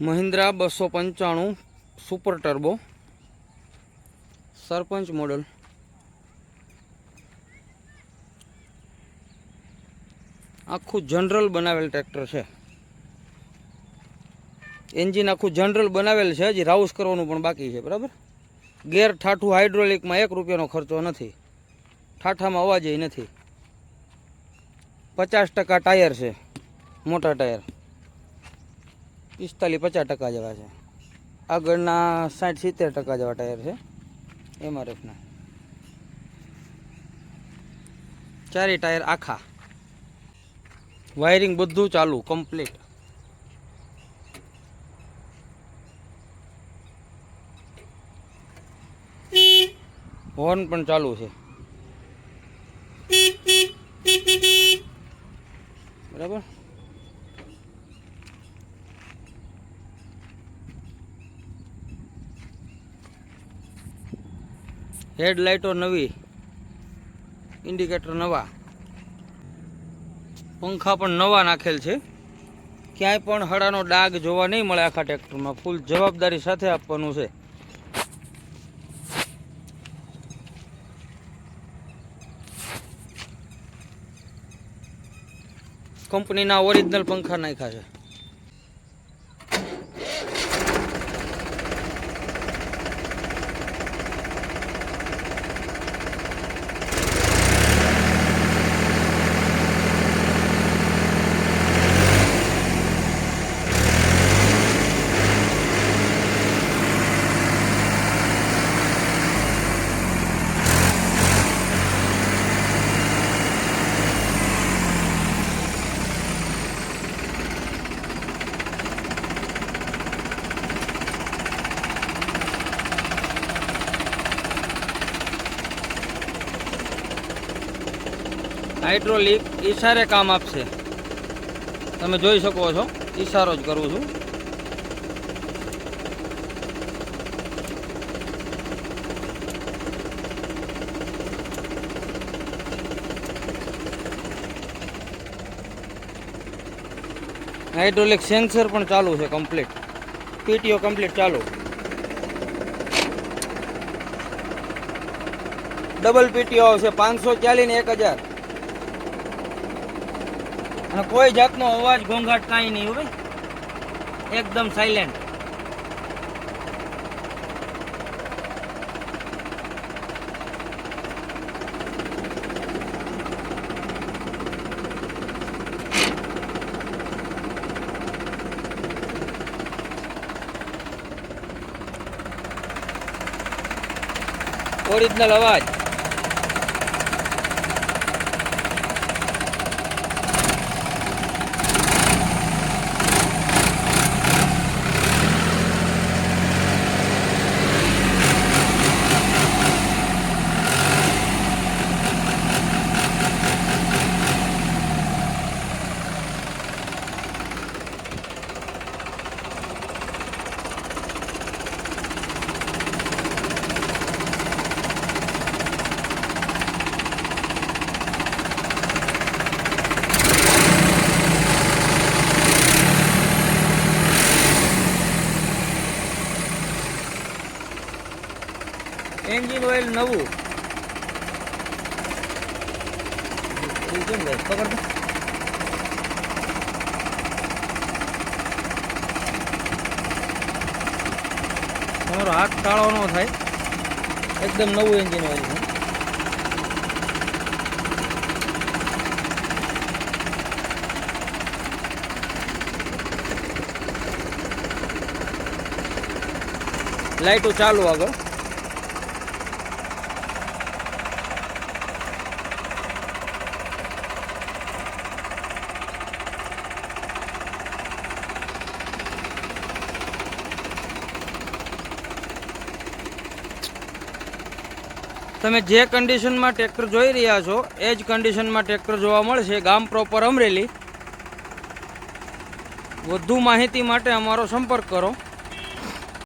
મહિન્દ્રા બસો પંચાણું super turbo. Sarpanch model. આખું જનરલ બનાવેલ ટ્રેક્ટર છે. એન્જિન આખું જનરલ બનાવેલ છે, હજી રાઉસ કરવાનું પણ બાકી છે, બરાબર? ગેર ઠાઠું હાઇડ્રોલિકમાં એક રૂપિયાનો ખર્ચો નથી. ઠાઠામાં અવાજ નથી. પચાસ ટકા ટાયર છે, મોટા ટાયર. પિસ્તાલીસ પચાસ ટકા જેવા છે. આગળના સાઠ સિત્તેર ટકા જેવા ટાયર છે. એમઆરએફના. ચારે ટાયર આખા. વાયરિંગ બધું ચાલુ, કમ્પ્લીટ. હોર્ન પણ ચાલુ છે બરાબર હેડલાઇટો નવી, ઇન્ડિકેટર નવા, પંખા પણ નવા નાખેલ છે. ક્યાંય પણ હળાનો ડાઘ જોવા નહીં મળે આખા ટ્રેક્ટરમાં. ફૂલ જવાબદારી સાથે આપવાનું છે. કંપનીના ઓરિજિનલ પંખા નાખ્યા છે. હાઇડ્રોલિક ઈશારે કામ આપશે. તમે જોઈ શકો છો, ઈશારો જ કરું છું. હાઇડ્રોલિક સેન્સર પણ ચાલુ છે કમ્પ્લીટ પીટીઓ કમ્પ્લીટ ચાલુ. ડબલ પીટીઓ આવશે પાંચસો ચાલીસ ને એક હજાર. અને કોઈ જાતનો અવાજ ઘોંઘાટ કાંઈ નહીં ભાઈ. એકદમ સાયલેન્ટ ઓરિજિનલ અવાજ. એન્જિન ઓઇલ નવું. એવું કેમ ભાઈ ખબર છે તમારો હાથ કાળો ન થાય. એકદમ નવું એન્જિન ઓઇલ છે. લાઈટો ચાલુ આગળ. તમે જે કન્ડિશનમાં ટ્રેક્ટર જોઈ રહ્યા છો, એ જ કન્ડિશનમાં ટ્રેક્ટર જોવા મળશે. ગામ પ્રોપર અમરેલી. વધુ માહિતી માટે અમારો સંપર્ક કરો.